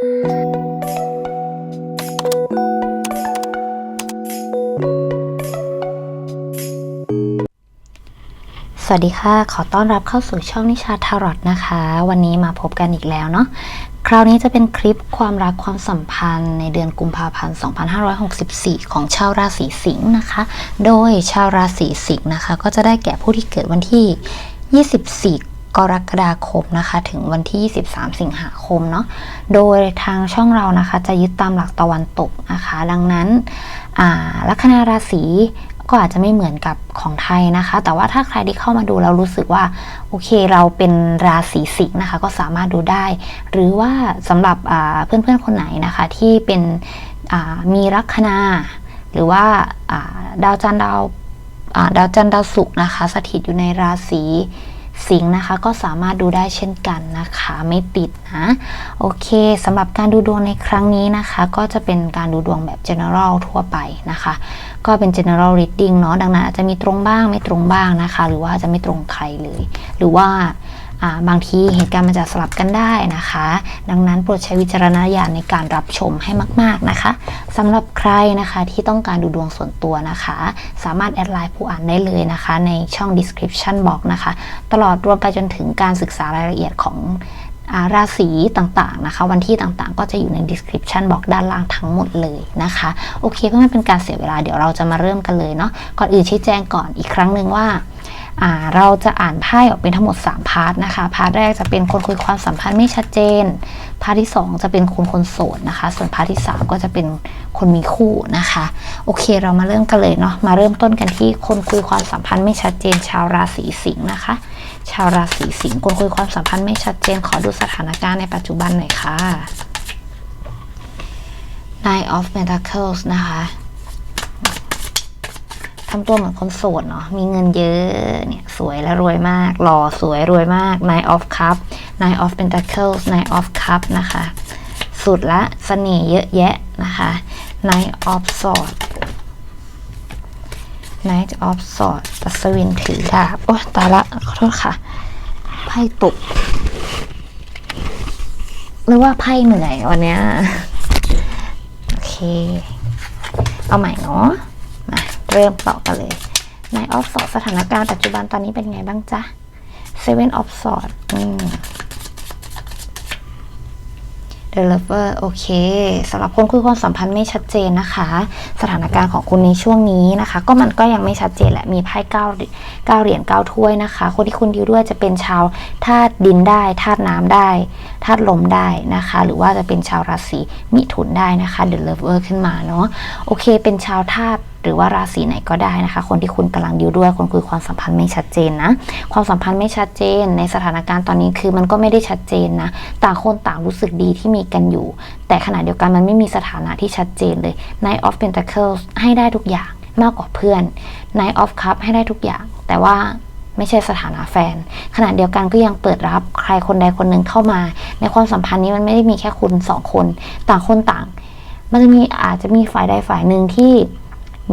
สวัสดีค่ะ ขอต้อนรับเข้าสู่ช่องนิชาทารอตนะคะ วันนี้มาพบกันอีกแล้วเนาะ คราวนี้จะเป็นคลิปความรักความสัมพันธ์ในเดือนกุมภาพันธ์ 2564 ของชาวราศีสิงห์นะคะ โดยชาวราศีสิงห์นะคะ ก็จะได้แก่ผู้ที่เกิดวันที่ 24 กรกฎาคมนะคะ ถึงวันที่ 23 สิงหาคมเนาะโดยทางช่องเรานะคะ จะยึดตามหลักตะวันตกนะคะ ดังนั้นลัคนาราศีก็อาจจะไม่เหมือนกับของไทยนะคะ แต่ว่าถ้าใครที่เข้ามาดูแล้วรู้สึกว่าโอเคเราเป็นราศีสิงห์นะคะ ก็สามารถดูได้ หรือว่าสำหรับเพื่อนๆคนไหนนะคะที่เป็นมีลัคนาหรือว่าดาวจันทร์ดาวดาวจันทร์ดาวศุกร์นะคะ สถิตอยู่ในราศี สิงห์นะคะก็สามารถดูได้เช่นกันนะคะ ไม่ติดนะ โอเคสำหรับการดูดวงในครั้งนี้นะคะ ก็จะเป็นการดูดวงแบบ general ทั่วไปนะคะ ก็เป็น general reading เนาะดังนั้นอาจจะมีตรงบ้างไม่ตรงบ้างนะคะ หรือว่าจะไม่ตรงใครเลย หรือว่าอ่า บางทีเหตุการณ์มันจะสลับกันได้นะคะ ดังนั้นโปรดใช้วิจารณญาณในการรับชมให้มาก ๆนะคะสำหรับใครนะคะที่ต้องการดูดวงส่วนตัวนะคะ สามารถแอดไลน์ผู้อ่านได้เลยนะคะ ในช่อง description box นะคะ ตลอดรวมไปจนถึงการศึกษารายละเอียดของอาราศีต่างๆนะคะ วันที่ต่างๆ ก็จะอยู่ใน description บอกด้านล่างทั้งหมดเลยนะคะ โอเคเพื่อไม่เป็นการเสียเวลาเดี๋ยวเราจะมาเริ่มกันเลยเนาะก่อนอื่นชี้แจงก่อนอีกครั้งหนึ่งว่า เราจะอ่านไพ่ออกเป็นทั้งหมด 3 พาร์ทนะคะ พาร์ทแรกจะเป็นคนคุยความสัมพันธ์ไม่ชัดเจน พาร์ทที่ 2 จะเป็นคนคนโสดนะคะ ส่วนพาร์ทที่ 3 ก็จะเป็นคนมีคู่นะคะ โอเคเรามาเริ่มกันเลยเนาะ มาเริ่มต้นกันที่คนคุยความสัมพันธ์ไม่ชัดเจน ชาวราศีสิงห์นะคะ ชาวราศีสิงห์คนคุยความสัมพันธ์ไม่ชัดเจน ขอดูสถานการณ์ในปัจจุบันหน่อยค่ะ Nine of Pentacles นะคะ ทำตัวเหมือนคนโสดเนาะ มีเงินเยอะเนี่ยสวยและรวยมาก หล่อสวยรวยมาก Nine of Cup Nine of Pentacles Nine of Cup นะคะ สุดละเสน่ห์เยอะแยะนะคะ Nine of Swords Knight of Swords ตัสวินถือดาบโอ้ตายละ ขอโทษค่ะ ไพ่ตกหรือว่าไพ่เหนื่อยวันเนี้ย โอเค เอาใหม่เนาะ เริ่มต่อกันเลย Nine of Swords สถานการณ์ปัจจุบันตอนนี้เป็นไงบ้างจ๊ะ Seven of Swords อืม The Lover โอเคสำหรับคนคุยความสัมพันธ์ไม่ชัดเจนนะคะ สถานการณ์ของคุณในช่วงนี้นะคะ ก็มันก็ยังไม่ชัดเจนแหละมีไพ่เก้าเก้าเหรียญเก้าถ้วยนะคะ คนที่คุณดิวด้วยจะเป็นชาวธาตุดินได้ธาตุน้ำได้ธาตุลมได้นะคะ หรือว่าจะเป็นชาวราศีมิถุนได้นะคะ The Lover ขึ้นมาเนาะโอเค เป็นชาวธาตุ หรือว่าราศีไหนก็ได้นะคะ คนที่คุณกำลังดิวด้วยคนคุยความสัมพันธ์ไม่ชัดเจนนะ ความสัมพันธ์ไม่ชัดเจน ในสถานการณ์ตอนนี้คือมันก็ไม่ได้ชัดเจนนะ ต่างคนต่างรู้สึกดีที่มีกันอยู่ แต่ขณะเดียวกันมันไม่มีสถานะที่ชัดเจนเลย Knight of Pentacles ให้ได้ทุกอย่างมากกว่าเพื่อน Knight of Cup ให้ได้ทุกอย่าง แต่ว่าไม่ใช่สถานะแฟน ขณะเดียวกันก็ยังเปิดรับใครคนใดคนหนึ่งเข้ามา ในความสัมพันธ์นี้มันไม่ได้มีแค่คุณสองคน ต่างคนต่าง มันจะมีอาจจะมีฝ่ายใดฝ่ายหนึ่งที่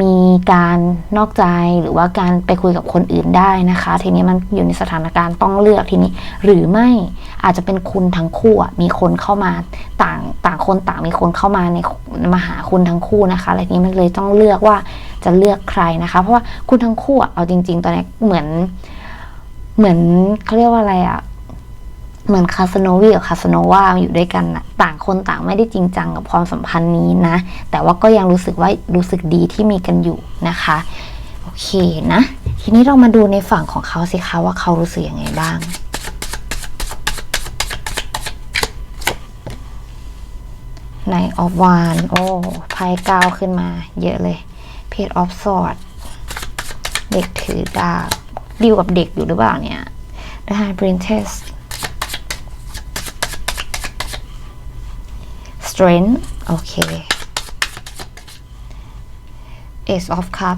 มีการนอกใจหรือว่าการไปคุยกับคนอื่นได้นะคะ ทีนี้มันอยู่ในสถานการณ์ต้องเลือกทีนี้ หรือไม่อาจจะเป็นคุณทั้งคู่มีคนเข้ามาต่างต่างคนต่างมีคนเข้ามาในมาหาคุณทั้งคู่นะคะอะไรนี้มันเลยต้องเลือกว่าจะเลือกใครนะคะ เพราะว่าคุณทั้งคู่อะเอาจริง ๆ ตอนนี้เหมือนเหมือนเขาเรียกว่าอะไรอะ เหมือนคาสโนวีกับคาสโนวาอยู่ด้วยกันนะต่างคนต่างไม่ได้จริงจังกับความสัมพันธ์นี้นะ แต่ว่าก็ยังรู้สึกว่ารู้สึกดีที่มีกันอยู่นะคะ โอเคนะ ทีนี้เรามาดูในฝั่งของเขาสิคะว่าเขารู้สึกยังไงบ้างในออฟวานโอ้ไพ่เก้าขึ้นมาเยอะเลย เพจออฟสอดเด็กถือดาบดิวกับเด็กอยู่หรือเปล่าเนี่ย The High Princess Strength โอเค Ace of Cup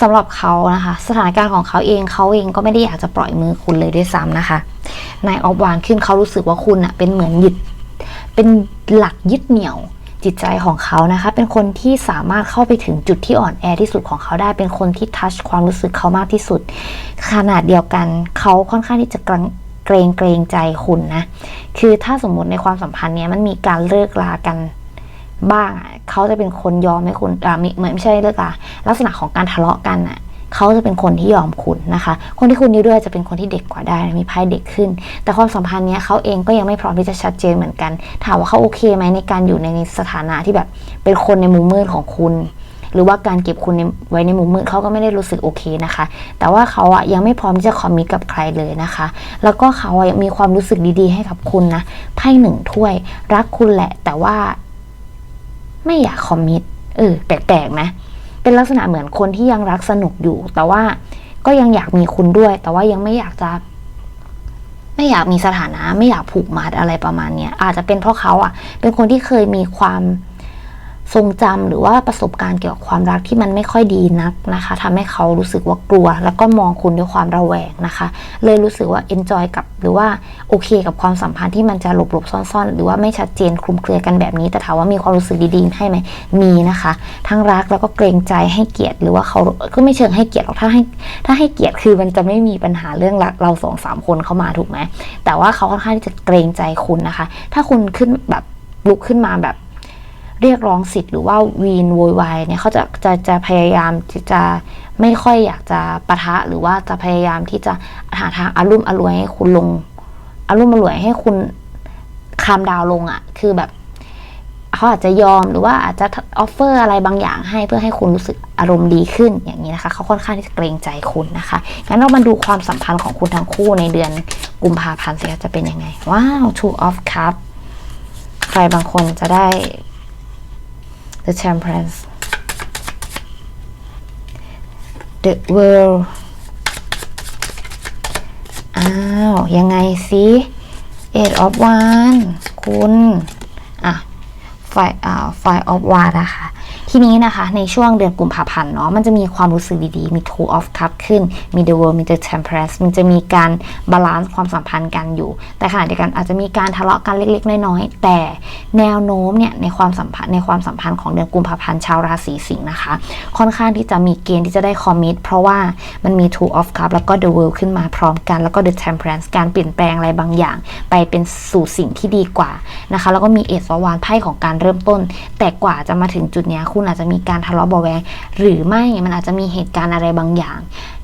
สำหรับเขานะคะ สถานการณ์ของเขาเองเขาเองก็ไม่ได้อยากจะปล่อยมือคุณเลยด้วยซ้ำนะคะนายออฟวานขึ้นเขารู้สึกว่าคุณอะเป็นเหมือนยึดเป็นหลักยึดเหนี่ยวจิตใจของเขานะคะ เป็นคนที่สามารถเข้าไปถึงจุดที่อ่อนแอที่สุดของเขาได้ เป็นคนที่ทัชความรู้สึกเขามากที่สุด ขนาดเดียวกันเขาค่อนข้างที่จะกลัง เกรงเกรงใจคุณนะ คือถ้าสมมติในความสัมพันธ์เนี้ยมันมีการเลิกลากันบ้างอะเขาจะเป็นคนยอมให้คุณอ่ามีเหมือนไม่ใช่เลิกลาลักษณะของการทะเลาะกันอะเขาจะเป็นคนที่ยอมคุณนะคะ คนที่คุณอยู่ด้วยจะเป็นคนที่เด็กกว่าได้ มีไพ่เด็กขึ้น แต่ความสัมพันธ์เนี้ยเขาเองก็ยังไม่พร้อมที่จะชัดเจนเหมือนกัน ถามว่าเขาโอเคไหมในการอยู่ในสถานะที่แบบเป็นคนในมุมมืดของคุณ หรือว่าการเก็บคุณไว้ในมุมมืดเขาก็ไม่ได้รู้สึกโอเคนะคะ แต่ว่าเขาอะยังไม่พร้อมที่จะคอมมิตกับใครเลยนะคะ แล้วก็เขาอะมีความรู้สึกดีๆ ให้กับคุณนะไพ่หนึ่งถ้วย รักคุณแหละ แต่ว่า ไม่อยากคอมมิตเออแปลกๆนะเป็นลักษณะเหมือนคนที่ยังรักสนุกอยู่ แต่ว่าก็ยังอยากมีคุณด้วย แต่ว่ายังไม่อยากจะไม่อยากมีสถานะ ไม่อยากผูกมัดอะไรประมาณเนี้ยอาจจะเป็นเพราะเขาอะ เป็นคนที่เคยมีความ ทรงจำหรือว่าประสบการณ์เกี่ยวกับความรักที่มันไม่ค่อยดีนักนะคะทำให้เขารู้สึกว่ากลัว แล้วก็มองคุณด้วยความระแวงนะคะ เลยรู้สึกว่า enjoy กับหรือว่าโอเค กับความสัมพันธ์ที่มันจะหลบๆซ่อนๆ หรือว่าไม่ชัดเจนคลุมเครือกันแบบนี้แต่ถามว่ามีความรู้สึกดีๆให้ไหมมีนะคะ ทั้งรักแล้วก็เกรงใจให้เกียรติ หรือว่าเขาก็ไม่เชิงให้เกียรติหรอกถ้าให้ถ้าให้เกียรติคือมันจะไม่มีปัญหาเรื่องรักเราสองสามคนเข้ามาถูกไหมแต่ว่าเขาค่อนข้างที่จะเกรงใจคุณนะคะ ถ้าคุณขึ้นแบบลุกขึ้นมาแบบ เรียกร้องสิทธิ์หรือว่าวีนโวยวายเนี่ยเขาจะจะจะพยายามที่จะไม่ค่อยอยากจะปะทะหรือว่าจะพยายามที่จะหาทางอารุ่มอรวยให้คุณลงอารุ่มอรวยให้คุณคามดาวลงอะ่ะ คือแบบเขาอาจจะยอมหรือว่าอาจจะออฟเฟอร์อะไรบางอย่างให้เพื่อให้คุณรู้สึกอารมณ์ดีขึ้นอย่างนี้นะคะเขาค่อนข้างที่จะเกรงใจคุณนะคะงั้นเรามาดูความสัมพันธ์ของคุณทั้งคู่ในเดือนกุมภาพันธ์สิคะจะเป็นยังไง ว้าว two of cup ใครบางคนจะได้ the temperance the world อ้าว ยังไงสิ eight of one คุณ อะ five อ่า five of one นะคะ ทีนี้นะคะ ในช่วงเดือนกุมภาพันธ์เนาะมันจะมีความรู้สึกดีๆ มี two of cup ขึ้น มี the world มี the temperance มันจะมีการบาลานซ์ความสัมพันธ์กันอยู่ แต่ขณะเดียวกันอาจจะมีการทะเลาะกันเล็ก ๆ น้อยๆแต่แนวโน้มเนี่ยในความสัมพันธ์ในความสัมพันธ์ของเดือนกุมภาพันธ์ชาวราศีสิงห์นะคะ ค่อนข้างที่จะมีเกณฑ์ที่จะได้คอมมิตเพราะว่ามันมี two of cup แล้วก็ the world ขึ้นมาพร้อมกัน แล้วก็ the temperance การเปลี่ยนแปลงอะไรบางอย่าง ไปเป็นสู่สิ่งที่ดีกว่านะคะ แล้วก็มีเอสวานไพ่ของการเริ่มต้น แต่กว่าจะมาถึงจุดเนี้ยคุณอาจจะมีการทะเลาะเบาะแวงหรือไม่มันอาจจะมีเหตุการณ์อะไรบางอย่าง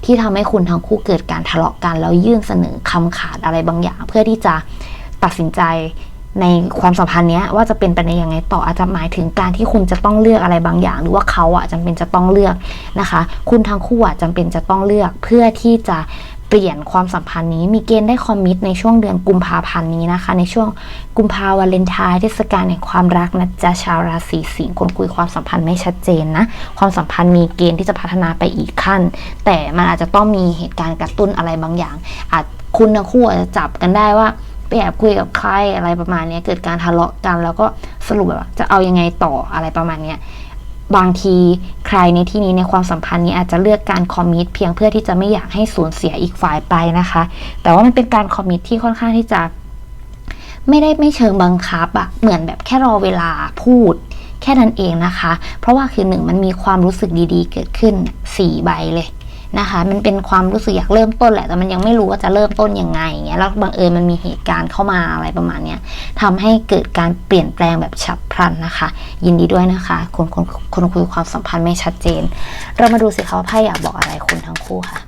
ที่ทำให้คุณทั้งคู่เกิดการทะเลาะกันแล้วยื่นเสนอคำขาดอะไรบางอย่าง เพื่อที่จะตัดสินใจในความสัมพันธ์เนี้ยว่าจะเป็นไปในยังไงต่ออาจจะหมายถึงการที่คุณจะต้องเลือกอะไรบางอย่าง หรือว่าเขาอะจำเป็นจะต้องเลือกนะคะ คุณทั้งคู่อะจำเป็นจะต้องเลือกเพื่อที่จะ เปลี่ยนความสัมพันธ์นี้ มีเกณฑ์ได้คอมมิตในช่วงเดือนกุมภาพันธ์นี้นะคะ ในช่วงกุมภาวาเลนไทน์เทศกาลแห่งความรักนะจ๊ะชาวราศีสิงห์คนคุยความสัมพันธ์ไม่ชัดเจนนะ ความสัมพันธ์มีเกณฑ์ที่จะพัฒนาไปอีกขั้น แต่มันอาจจะต้องมีเหตุการณ์กระตุ้นอะไรบางอย่าง อาจคุณทั้งคู่อาจจะจับกันได้ว่าไปแอบคุยกับใครอะไรประมาณนี้เกิดการทะเลาะกัน แล้วก็สรุปแบบว่าจะเอายังไงต่ออะไรประมาณนี้ บางทีใครในที่นี้ในความสัมพันธ์นี้อาจจะเลือกการคอมมิตเพียงเพื่อที่จะไม่อยากให้สูญเสียอีกฝ่ายไปนะคะ แต่ว่ามันเป็นการคอมมิตที่ค่อนข้างที่จะ ไม่ได้ไม่เชิงบังคับอะเหมือนแบบแค่รอเวลาพูดแค่นั้นเองนะคะ เพราะว่าคือหนึ่งมันมีความรู้สึกดีๆ เกิดขึ้นสี่ใบเลย นะคะ มันเป็นความรู้สึกอยากเริ่มต้นแหละ แต่มันยังไม่รู้ว่าจะเริ่มต้นยังไงอย่างเงี้ย แล้วบังเอิญมันมีเหตุการณ์เข้ามาอะไรประมาณเนี้ยทำให้เกิดการเปลี่ยนแปลงแบบฉับพลันนะคะ ยินดีด้วยนะคะ คนคนคนคุยความสัมพันธ์ไม่ชัดเจน เรามาดูสิคะว่าไพ่อยากบอกอะไรคุณทั้งคู่ค่ะ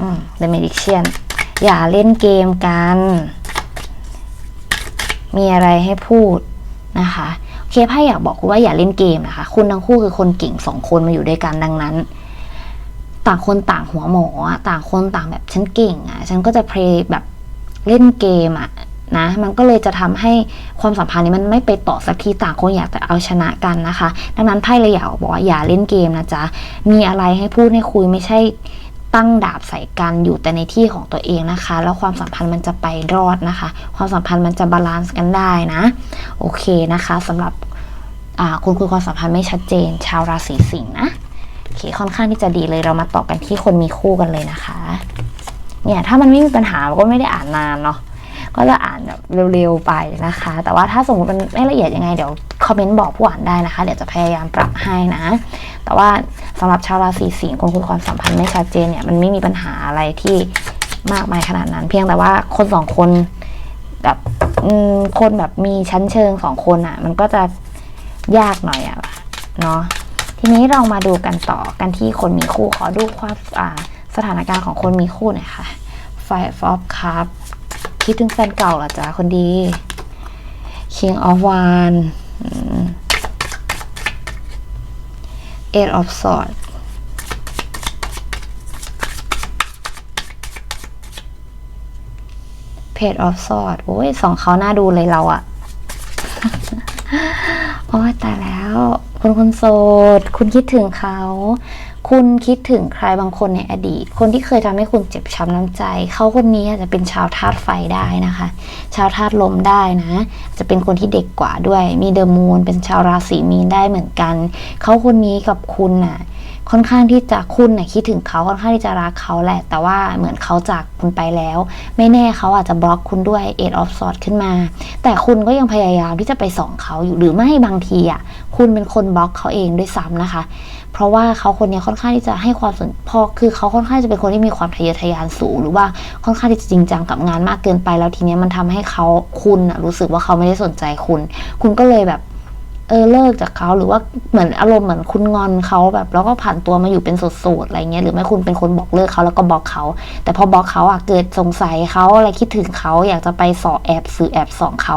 อืม The Magician อย่าเล่นเกมกัน มีอะไรให้พูดนะคะโอเคไพ่อยากบอกคุณว่าอย่าเล่นเกมนะคะ คุณทั้งคู่คือคนเก่งสองคนมาอยู่ด้วยกันดังนั้น ต่างคนต่างหัวหมออะต่างคนต่างแบบฉันเก่งอะฉันก็จะเพลย์แบบเล่นเกมอะนะมันก็เลยจะทำให้ความสัมพันธ์นี้มันไม่ไปต่อสักทีต่างคนอยากจะเอาชนะกันนะคะ ดังนั้นไพ่เลยอยากบอกว่าอย่าเล่นเกมนะจ๊ะมีอะไรให้พูดให้คุยไม่ใช่ตั้งดาบใส่กันอยู่แต่ในที่ของตัวเองนะคะ แล้วความสัมพันธ์มันจะไปรอดนะคะ ความสัมพันธ์มันจะบาลานซ์กันได้นะโอเคนะคะสำหรับคุณคุยความสัมพันธ์ไม่ชัดเจน ชาวราศีสิงห์นะ เคค่อนข้างที่จะดีเลยเรามาต่อกันที่คนมีคู่กันเลยนะคะ เนี่ยถ้ามันไม่มีปัญหาก็ไม่ได้อ่านนานเนาะก็จะอ่านแบบเร็วๆไปนะคะ แต่ว่าถ้าสมมติมันไม่ละเอียดยังไงเดี๋ยวคอมเมนต์บอกผู้อ่านได้นะคะ เดี๋ยวจะพยายามปรับให้นะ แต่ว่าสำหรับชาวราศีสิงห์คนคุยความสัมพันธ์ไม่ชัดเจนเนี่ยมันไม่มีปัญหาอะไรที่มากมายขนาดนั้น เพียงแต่ว่าคนสองคนแบบคนแบบมีชั้นเชิงสองคนอะ่ะ มันก็จะยากหน่อยอะเนาะ ทีนี้เรามาดูกันต่อกันที่คนมีคู่ขอดูความสถานการณ์ของคนมีคู่หน่อยค่ะ Five of Cups คิดถึงแฟนเก่าเหรอจ๊ะคนดี King of Wands อืม Eight of Swords Page of Swords โอ้ยสองเขาหน้าดูเลยเราอะ โอ้ยตายแล้ว คุณคนโสด คุณคิดถึงเขา คุณคิดถึงใครบางคนในอดีต คนที่เคยทำให้คุณเจ็บช้ำน้ำใจ เขาคนนี้อาจจะเป็นชาวธาตุไฟได้นะคะ ชาวธาตุลมได้นะ จะเป็นคนที่เด็กกว่าด้วย มีเดอะมูนเป็นชาวราศีมีนได้เหมือนกัน เขาคนนี้กับคุณน่ะ ค่อนข้างที่จะคุณน่ะคิดถึงเขาค่อนข้างที่จะรักเขาแหละ แต่ว่าเหมือนเขาจากคุณไปแล้ว ไม่แน่เขาอาจจะบล็อกคุณด้วย Eight of s w o r d ขึ้นมา แต่คุณก็ยังพยายามที่จะไปส่องเขาอยู่หรือไม่บางทีอะคุณเป็นคนบล็อกเขาเองด้วยซ้ำนะคะ เพราะว่าเขาคนนี้ค่อนข้างที่จะให้ความสนพอคือเขาค่อนข้างจะเป็นคนที่มีความทะเยอทะยานสูง หรือว่าค่อนข้างที่จะจริงจังกับงานมากเกินไปแล้วทีเนี้ยมันทำให้เขาคุณน่ะรู้สึกว่าเขาไม่ได้สนใจคุณ คุณก็เลยแบบ เออเลิกจากเขาหรือว่าเหมือนอารมณ์เหมือนคุณงอนเขาแบบ แล้วก็ผ่านตัวมาอยู่เป็นโสดๆอะไรเงี้ยหรือไม่คุณเป็นคนบอกเลิกเขาแล้วก็บอกเขา แต่พอบอกเขาอะเกิดสงสัยเขาอะไรคิดถึงเขาอยากจะไปสอแอบสื่อแอบส่องเขา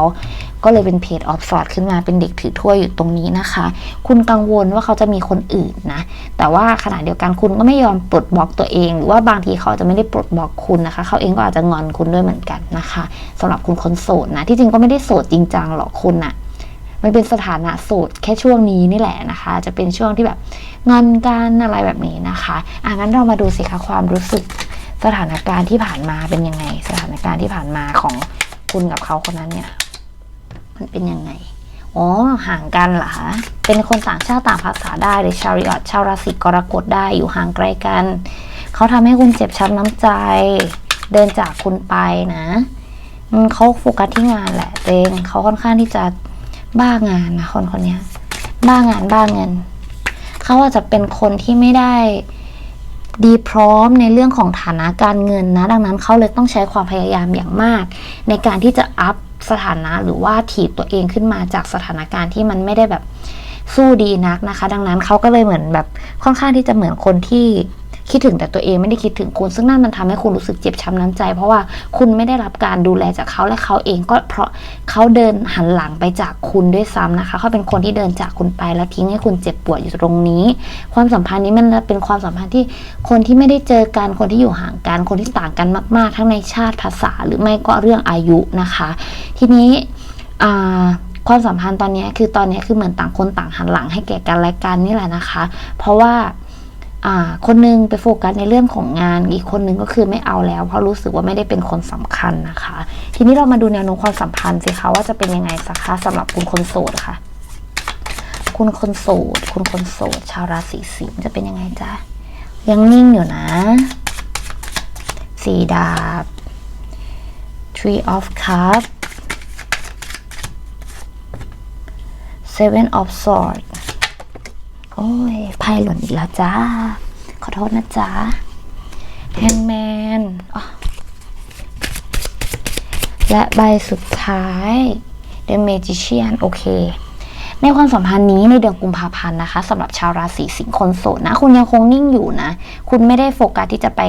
ก็เลยเป็นเพจออฟสอดขึ้นมาเป็นเด็กถือถ้วยอยู่ตรงนี้นะคะ คุณกังวลว่าเขาจะมีคนอื่นนะ แต่ว่าขณะเดียวกันคุณก็ไม่ยอมปลดบล็อกตัวเอง หรือว่าบางทีเขาอาจจะไม่ได้ปลดบล็อกคุณนะคะ เขาเองก็อาจจะงอนคุณด้วยเหมือนกันนะคะสำหรับคุณคนโสดนะ ที่จริงก็ไม่ได้โสดจริงจังหรอกคุณอะ มันเป็นสถานะโสดแค่ช่วงนี้นี่แหละนะคะ จะเป็นช่วงที่แบบงอนกันอะไรแบบนี้นะคะอะงั้นเรามาดูสิคะความรู้สึกสถานการณ์ที่ผ่านมาเป็นยังไง สถานการณ์ที่ผ่านมาของคุณกับเขาคนนั้นเนี่ยมันเป็นยังไงอ๋อห่างกันเหรอคะเป็นคนต่างชาติต่างภาษาได้หรือชาวริออชาวราศีกรกฎได้อยู่ห่างไกลกัน เขาทำให้คุณเจ็บช้ำน้ำใจ เดินจากคุณไปนะเขาโฟกัสที่งานแหละเองเขาค่อนข้างที่จะ บ้างานนะคนคนนี้บ้างานบ้าเงิน เขาอาจจะเป็นคนที่ไม่ได้ดีพร้อมในเรื่องของฐานะการเงินนะ ดังนั้นเขาเลยต้องใช้ความพยายามอย่างมาก ในการที่จะอัพสถานะหรือว่าถีบตัวเองขึ้นมาจากสถานการณ์ที่มันไม่ได้แบบสู้ดีนักนะคะ ดังนั้นเขาก็เลยเหมือนแบบค่อนข้างที่จะเหมือนคนที่ คิดถึงแต่ตัวเองไม่ได้คิดถึงคุณ ซึ่งนั่นมันทำให้คุณรู้สึกเจ็บช้ำน้ำใจ เพราะว่าคุณไม่ได้รับการดูแลจากเขาและเขาเองก็เพราะเขาเดินหันหลังไปจากคุณด้วยซ้ำนะคะเขาเป็นคนที่เดินจากคุณไปแล้วทิ้งให้คุณเจ็บปวดอยู่ตรงนี้ ความสัมพันธ์นี้มันเป็นความสัมพันธ์ที่คนที่ไม่ได้เจอกันคนที่อยู่ห่างกันคนที่ต่างกันมาก ๆ ทั้งในชาติภาษาหรือไม่ก็เรื่องอายุนะคะ ทีนี้ความสัมพันธ์ตอนนี้คือตอนนี้คือเหมือนต่างคนต่างหันหลังให้แก่กันและกันนี่แหละนะคะ เพราะว่า คนนึงไปโฟกัสในเรื่องของงาน อีกคนนึงก็คือไม่เอาแล้ว เพราะรู้สึกว่าไม่ได้เป็นคนสำคัญนะคะ ทีนี้เรามาดูแนวโน้มความสัมพันธ์สิคะว่าจะเป็นยังไงสักคะสำหรับคุณคนโสดค่ะ คุณคนโสด คุณคนโสด ชาวราศีสิงห์จะเป็นยังไงจ๊ะยังนิ่งอยู่นะสี่ดาบ Three of Cups Seven of Swords อ้ยไพ่หล่นอีกแล้วจ้า ขอโทษนะจ๊ะแฮงแมนและใบสุดท้าย The Magician โอเคในความสัมพันธ์นี้ในเดือนกุมภาพันธ์นะคะสำหรับชาวราศีสิงห์คนโสดนะ คุณยังคงนิ่งอยู่นะ คุณไม่ได้โฟกัสที่จะไป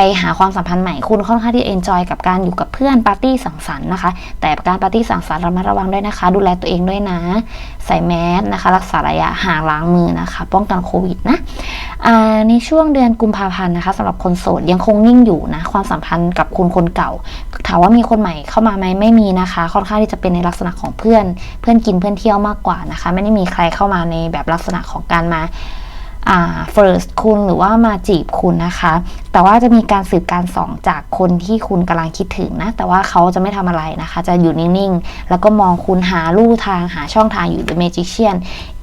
ไปหาความสัมพันธ์ใหม่คุณค่อนข้างที่เอนจอยกับการอยู่กับเพื่อนปาร์ตี้สังสรรค์นะคะ แต่การปาร์ตี้สังสรรค์ระมัดระวังด้วยนะคะ ดูแลตัวเองด้วยนะ ใส่แมสนะคะ รักษาระยะห่างล้างมือนะคะ ป้องกันโควิดนะในช่วงเดือนกุมภาพันธ์นะคะสำหรับคนโสดยังคงนิ่งอยู่นะ ความสัมพันธ์กับคุณคนเก่า ถามว่ามีคนใหม่เข้ามาไหมไม่มีนะคะ ค่อนข้างที่จะเป็นในลักษณะของเพื่อน เพื่อนกินเพื่อนเที่ยวมากกว่านะคะ ไม่ได้มีใครเข้ามาในแบบลักษณะของการมา อ่า first คุณหรือว่ามาจีบคุณนะคะ แต่ว่าจะมีการสืบการส่องจากคนที่คุณกำลังคิดถึงนะ แต่ว่าเขาจะไม่ทำอะไรนะคะ จะอยู่นิ่งๆ แล้วก็มองคุณหาลู่ทางหาช่องทางอยู่ The Magician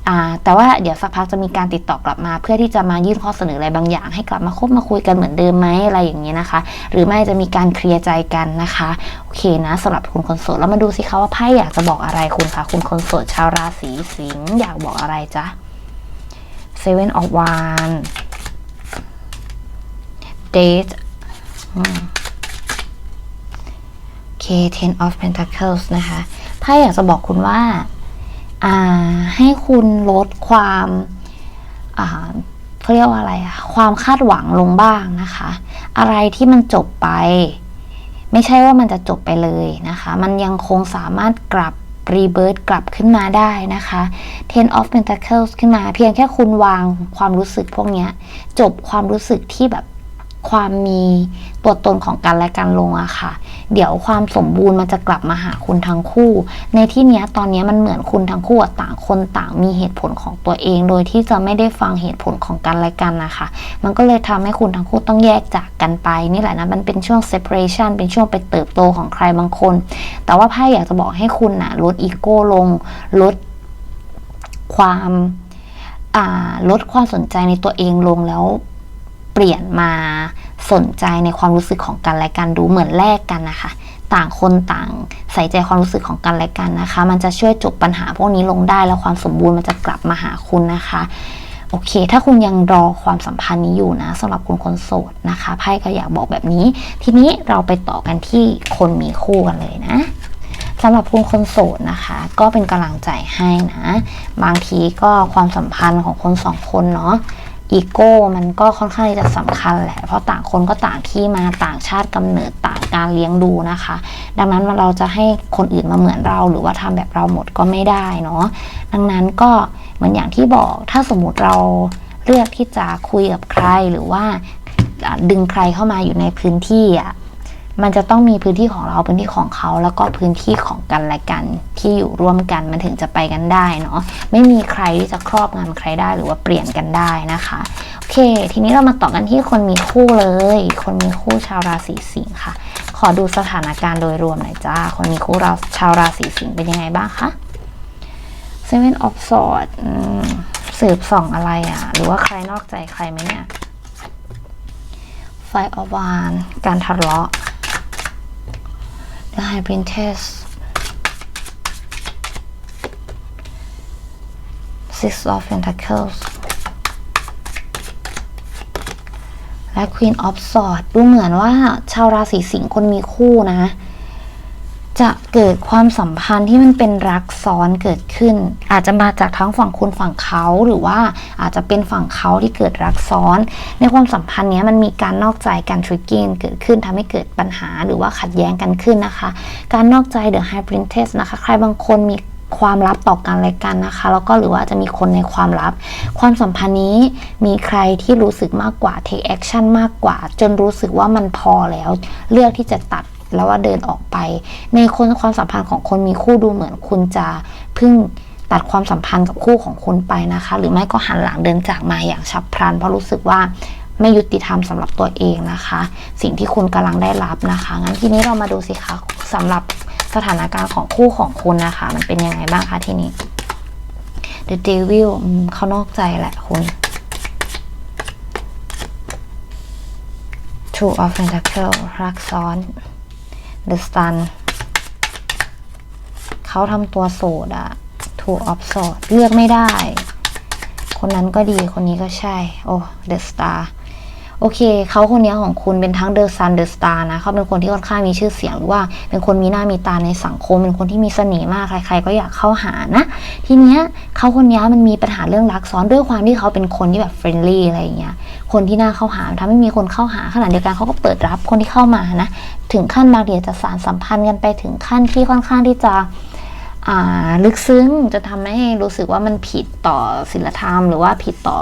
อ่าแต่ว่าเดี๋ยวสักพักจะมีการติดต่อกลับมา เพื่อที่จะมายื่นข้อเสนออะไรบางอย่าง ให้กลับมาคบมาคุยกันเหมือนเดิมไหมอะไรอย่างนี้นะคะ หรือไม่จะมีการเคลียร์ใจกันนะคะโอเคนะสำหรับคุณคนโสดแล้วมาดูสิคะว่าไพ่อยากจะบอกอะไรคุณคะคุณคนโสดชาวราศีสิงห์อยากบอกอะไรจ๊ะ Seven of Wands Date อืมโอเค ten of pentacles นะคะไพ่อยากจะบอกคุณว่าให้คุณลดความเขาเรียกว่าอะไรอะความคาดหวังลงบ้างนะคะ อะไรที่มันจบไป ไม่ใช่ว่ามันจะจบไปเลยนะคะ มันยังคงสามารถกลับ รีเบิร์ตกลับขึ้นมาได้นะคะ Ten of Pentacles ขึ้นมา เพียงแค่คุณวางความรู้สึกพวกนี้จบความรู้สึกที่แบบ ความมีตัวตนของกันและกันลงอะค่ะ เดี๋ยวความสมบูรณ์มันจะกลับมาหาคุณทั้งคู่ ในที่นี้ตอนนี้มันเหมือนคุณทั้งคู่ต่างคนต่างมีเหตุผลของตัวเอง โดยที่จะไม่ได้ฟังเหตุผลของกันและกันนะคะ มันก็เลยทำให้คุณทั้งคู่ต้องแยกจากกันไป นี่แหละนะมันเป็นช่วง separation เป็นช่วงไปเติบโตของใครบางคน แต่ว่าไพ่อยากจะบอกให้คุณนะลดอีโก้ลง ลดความลดความสนใจในตัวเองลงแล้ว เปลี่ยนมาสนใจในความรู้สึกของกันและกันดูเหมือนแลกกันนะคะ ต่างคนต่างใส่ใจความรู้สึกของกันและกันนะคะ มันจะช่วยจบปัญหาพวกนี้ลงได้แล้วความสมบูรณ์มันจะกลับมาหาคุณนะคะโอเค ถ้าคุณยังรอความสัมพันธ์นี้อยู่นะสำหรับคุณคนโสดนะคะไพ่ก็อยากบอกแบบนี้ ทีนี้เราไปต่อกันที่คนมีคู่กันเลยนะสำหรับคุณคนโสดนะคะ ก็เป็นกำลังใจให้นะ บางทีก็ความสัมพันธ์ของคนสองคนเนาะ อีโก้มันก็ค่อนข้างจะสำคัญแหละ เพราะต่างคนก็ต่างที่มาต่างชาติกำเนิดต่างการเลี้ยงดูนะคะ ดังนั้นเราจะให้คนอื่นมาเหมือนเราหรือว่าทำแบบเราหมดก็ไม่ได้เนาะดังนั้นก็เหมือนอย่างที่บอกถ้าสมมติเราเลือกที่จะคุยกับใครหรือว่าอ่าดึงใครเข้ามาอยู่ในพื้นที่อะ มันจะต้องมีพื้นที่ของเราพื้นที่ของเขา แล้วก็พื้นที่ของกันและกันที่อยู่ร่วมกันมันถึงจะไปกันได้เนาะไม่มีใครที่จะครอบงำใครได้หรือว่าเปลี่ยนกันได้นะคะโอเค ทีนี้เรามาต่อกันที่คนมีคู่เลย คนมีคู่ชาวราศีสิงค์ค่ะ ขอดูสถานการณ์โดยรวมหน่อยจ้าคนมีคู่เราชาวราศีสิงค์เป็นยังไงบ้างคะ Seven of Swords อืมสืบส่องอะไรอะ่ะ หรือว่าใครนอกใจใครไหมเนี่ย Five of Wands การทะเลาะ The High Princess Six of Pentacles และ Queen of Swords ดูเหมือนว่าชาวราศีสิงห์คนมีคู่นะ จะเกิดความสัมพันธ์ที่มันเป็นรักซ้อนเกิดขึ้น อาจจะมาจากทั้งฝั่งคุณฝั่งเขาหรือว่าอาจจะเป็นฝั่งเขาที่เกิดรักซ้อน ในความสัมพันธ์นี้มันมีการนอกใจการทริกกิ้งเกิดขึ้นทำให้เกิดปัญหาหรือว่าขัดแย้งกันขึ้นนะคะ การนอกใจ The High Princess นะคะใครบางคนมีความลับต่อกันอะไรกันนะคะ แล้วก็หรือว่าจะมีคนในความลับ ความสัมพันธ์นี้มีใครที่รู้สึกมากกว่า take action มากกว่า จนรู้สึกว่ามันพอแล้ว เลือกที่จะตัด แล้วว่าเดินออกไป ในคนความสัมพันธ์ของคนมีคู่ดูเหมือนคุณจะเพิ่งตัดความสัมพันธ์กับคู่ของคุณไปนะคะ หรือไม่ก็หันหลังเดินจากมาอย่างฉับพลัน เพราะรู้สึกว่าไม่ยุติธรรมสำหรับตัวเองนะคะ สิ่งที่คุณกำลังได้รับนะคะ งั้นทีนี้เรามาดูสิคะสำหรับสถานการณ์ของคู่ของคุณนะคะ มันเป็นยังไงบ้างคะทีนี้ The Devil เขานอกใจแหละคุณ Two of Pentacles รักซ้อน The Sun เขาทำตัวโสดอะ Two of Swords เลือกไม่ได้ คนนั้นก็ดีคนนี้ก็ใช่ โอ้ The Star โอเคเขาคนนี้ของคุณเป็นทั้ง The Sun The Star นะเขาเป็นคนที่ค่อนข้างมีชื่อเสียงหรือว่า เป็นคนมีหน้ามีตาในสังคม เป็นคนที่มีเสน่ห์มากใคร ๆ ก็อยากเข้าหานะ ทีเนี้ยเขาคนนี้มันมีปัญหาเรื่องรักซ้อนด้วยความที่เขาเป็นคนที่แบบเฟรนลี่อะไรอย่างเงี้ยคนที่น่าเข้าหาทำให้มีคนเข้าหาขณะเดียวกันเขาก็เปิดรับคนที่เข้ามานะ ถึงขั้นบางทีจจะสารสัมพันธ์กันไปถึงขั้นที่ค่อนข้างที่จะลึกซึ้งจะทำให้รู้สึกว่ามันผิดต่อศีลธรรม หรือว่าผิดต่อ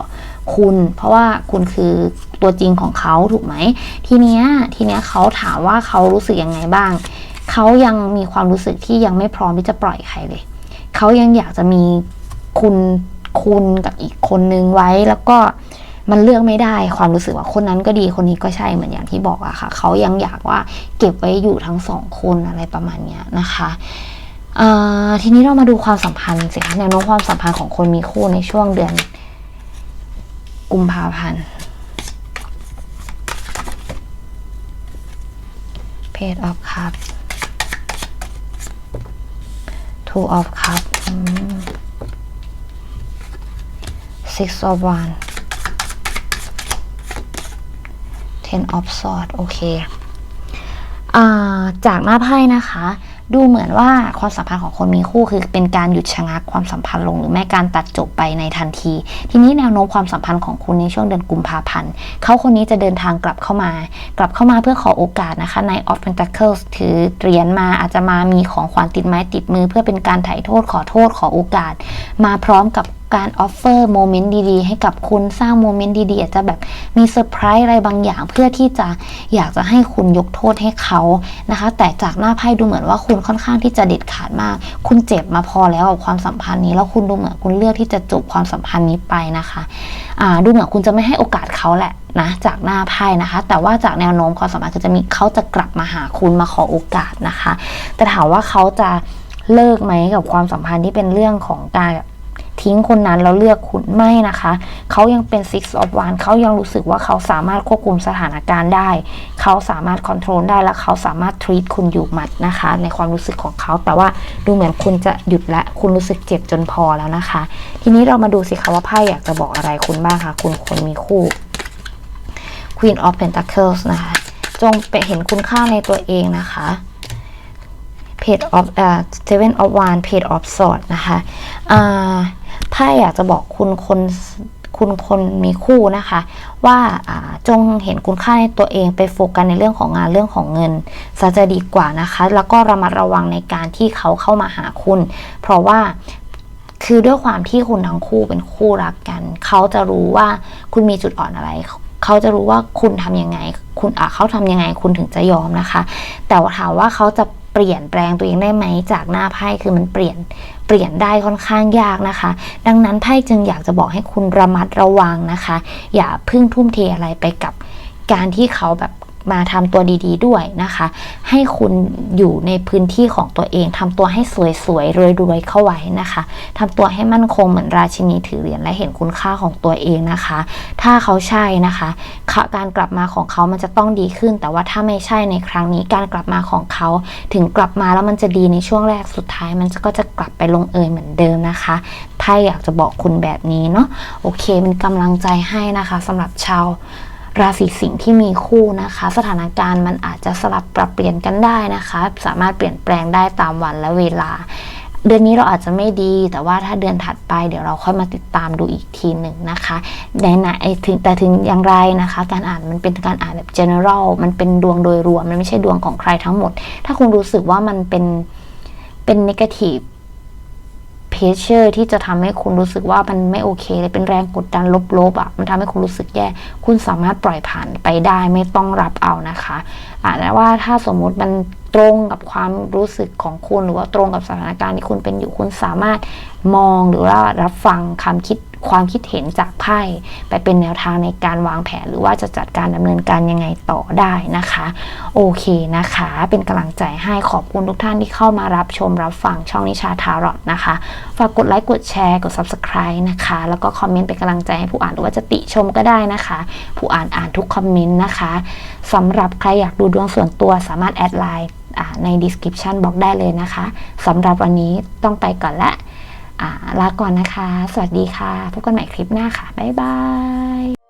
คุณ เพราะว่าคุณคือตัวจริงของเขาถูกไหม ทีเนี้ยทีเนี้ยเขาถามว่าเขารู้สึกยังไงบ้าง เขายังมีความรู้สึกที่ยังไม่พร้อมที่จะปล่อยใครเลย เขายังอยากจะมีคุณคุณกับอีกคนนึงไว้แล้วก็มันเลือกไม่ได้ความรู้สึกว่าคนนั้นก็ดีคนนี้ก็ใช่เหมือนอย่างที่บอกอะค่ะ เขายังอยากว่าเก็บไว้อยู่ทั้งสองคนอะไรประมาณเนี้ยนะคะทีนี้เรามาดูความสัมพันธ์สิคะแนวโน้มความสัมพันธ์ของคนมีคู่ในช่วงเดือน กุมภาพันธ์ Page of Cup Two of Cup Six of Wands Ten of Swords โอเค จากหน้าไพ่นะคะ ดูเหมือนว่าความสัมพันธ์ของคนมีคู่คือเป็นการหยุดชะงักความสัมพันธ์ลง หรือแม้การตัดจบไปในทันที ทีนี้แนวโน้มความสัมพันธ์ของคุณในช่วงเดือนกุมภาพันธ์เขาคนนี้จะเดินทางกลับเข้ามา กลับเข้ามาเพื่อขอโอกาสนะคะใน of Pentacles ถือเหรียญมาอาจจะมามีของขวัญติดไม้ติดมือ เพื่อเป็นการไถ่โทษขอโทษขอโอกาส มาพร้อมกับ การออฟเฟอร์โมเมนต์ดีๆ ให้กับคุณสร้างโมเมนต์ดีๆอาจจะแบบมีเซอร์ไพรส์อะไรบางอย่าง เพื่อที่จะอยากจะให้คุณยกโทษให้เขานะคะ แต่จากหน้าไพ่ดูเหมือนว่าคุณค่อนข้างที่จะเด็ดขาดมาก คุณเจ็บมาพอแล้วกับความสัมพันธ์นี้แล้วคุณดูเหมือนคุณเลือกที่จะจบความสัมพันธ์นี้ไปนะคะอ่าดูเหมือนคุณจะไม่ให้โอกาสเขาแหละนะจากหน้าไพ่นะคะ แต่ว่าจากแนวโน้มความสัมพันธ์คือจะมีเขาจะกลับมาหาคุณมาขอโอกาสนะคะ แต่ถามว่าเขาจะเลิกไหมกับความสัมพันธ์ที่เป็นเรื่องของการแบบ ทิ้งคนนั้นแล้วเลือกคุณไม่นะคะ เขายังเป็น six of one เขายังรู้สึกว่าเขาสามารถควบคุมสถานการณ์ได้ เขาสามารถค o n t r o l ได้และเขาสามารถ treat คุณอยู่หมัดนะคะ ในความรู้สึกของเขา แต่ว่าดูเหมือนคุณจะหยุดและ คุณรู้สึกเจ็บจนพอแล้วนะคะ ทีนี้เรามาดูสิคะว่าไพ่อยากจะบอกอะไรคุณบ้างคะคุณคนมีคู่ Queen of Pentacles นะคะ จงไปเห็นคุณค่าในตัวเองนะคะ Page of เอ่อ Seven of Wands Page of Swords นะคะอ่า ไพ่อยากจะบอกคุณคนคุณคนมีคู่นะคะ ว่าจงเห็นคุณค่าในตัวเองไปโฟกัสในเรื่องของงานเรื่องของเงินซะจะดีกว่านะคะ แล้วก็ระมัดระวังในการที่เขาเข้ามาหาคุณ เพราะว่าคือด้วยความที่คุณทั้งคู่เป็นคู่รักกัน เขาจะรู้ว่าคุณมีจุดอ่อนอะไร เขาจะรู้ว่าคุณทำยังไง คุณอะเขาทำยังไงคุณถึงจะยอมนะคะ แต่ถามว่าเขาจะเปลี่ยนแปลงตัวเองได้ไหมจากหน้าไพ่คือมันเปลี่ยนเปลี่ยนได้ค่อนข้างยากนะคะ ดังนั้นไพ่จึงอยากจะบอกให้คุณระมัดระวังนะคะ อย่าพึ่งทุ่มเทอะไรไปกับการที่เขาแบบ มาทำตัวดีๆด้วยนะคะ ให้คุณอยู่ในพื้นที่ของตัวเองทำตัวให้สวยๆรวยๆเข้าไว้นะคะทำตัวให้มั่นคงเหมือนราชินีถือเหรียญและเห็นคุณค่าของตัวเองนะคะ ถ้าเขาใช่นะคะค่ะการกลับมาของเขามันจะต้องดีขึ้น แต่ว่าถ้าไม่ใช่ในครั้งนี้การกลับมาของเขา ถึงกลับมาแล้วมันจะดีในช่วงแรกสุดท้าย มันก็จะกลับไปลงเอยเหมือนเดิมนะคะไพ่อยากจะบอกคุณแบบนี้เนาะโอเคเป็นกำลังใจให้นะคะสำหรับชาว ราศีสิงห์ที่มีคู่นะคะ สถานการณ์มันอาจจะสลับปรับเปลี่ยนกันได้นะคะ สามารถเปลี่ยนแปลงได้ตามวันและเวลา เดือนนี้เราอาจจะไม่ดี แต่ว่าถ้าเดือนถัดไปเดี๋ยวเราค่อยมาติดตามดูอีกทีหนึ่งนะคะในไหนถึงแต่ถึงอย่างไรนะคะ การอ่านมันเป็นการอ่านแบบ general มันเป็นดวงโดยรวม มันไม่ใช่ดวงของใครทั้งหมด ถ้าคุณรู้สึกว่ามันเป็นเป็น negative เพชเชอร์ที่จะทำให้คุณรู้สึกว่ามันไม่โอเคเลยเป็นแรงกดดันลบๆอะ่ะมันทำให้คุณรู้สึกแย่คุณสามารถปล่อยผ่านไปได้ไม่ต้องรับเอานะคะอ่านะว่าถ้าสมมุติมันตรงกับความรู้สึกของคุณหรือว่าตรงกับสถานการณ์ที่คุณเป็นอยู่คุณสามารถมองหรือว่ารับฟังคำคิด ความคิดเห็นจากไพ่ไปเป็นแนวทางในการวางแผน หรือว่าจะจัดการดำเนินการยังไงต่อได้นะคะ โอเคนะคะ เป็นกำลังใจให้ขอบคุณทุกท่านที่เข้ามารับชมรับฟังช่องนิชาทารอตนะคะ ฝากกดไลค์กดแชร์กด subscribe นะคะ แล้วก็คอมเมนต์เป็นกำลังใจให้ผู้อ่านหรือว่าจะติชมก็ได้นะคะ ผู้อ่านอ่านทุกคอมเมนต์นะคะสำหรับใครอยากดูดวงส่วนตัวสามารถแอดไลน์ใน description บอกได้เลยนะคะสำหรับวันนี้ต้องไปก่อนละ ลาก่อนนะคะ สวัสดีค่ะ พบกันใหม่คลิปหน้าค่ะ บ๊ายบาย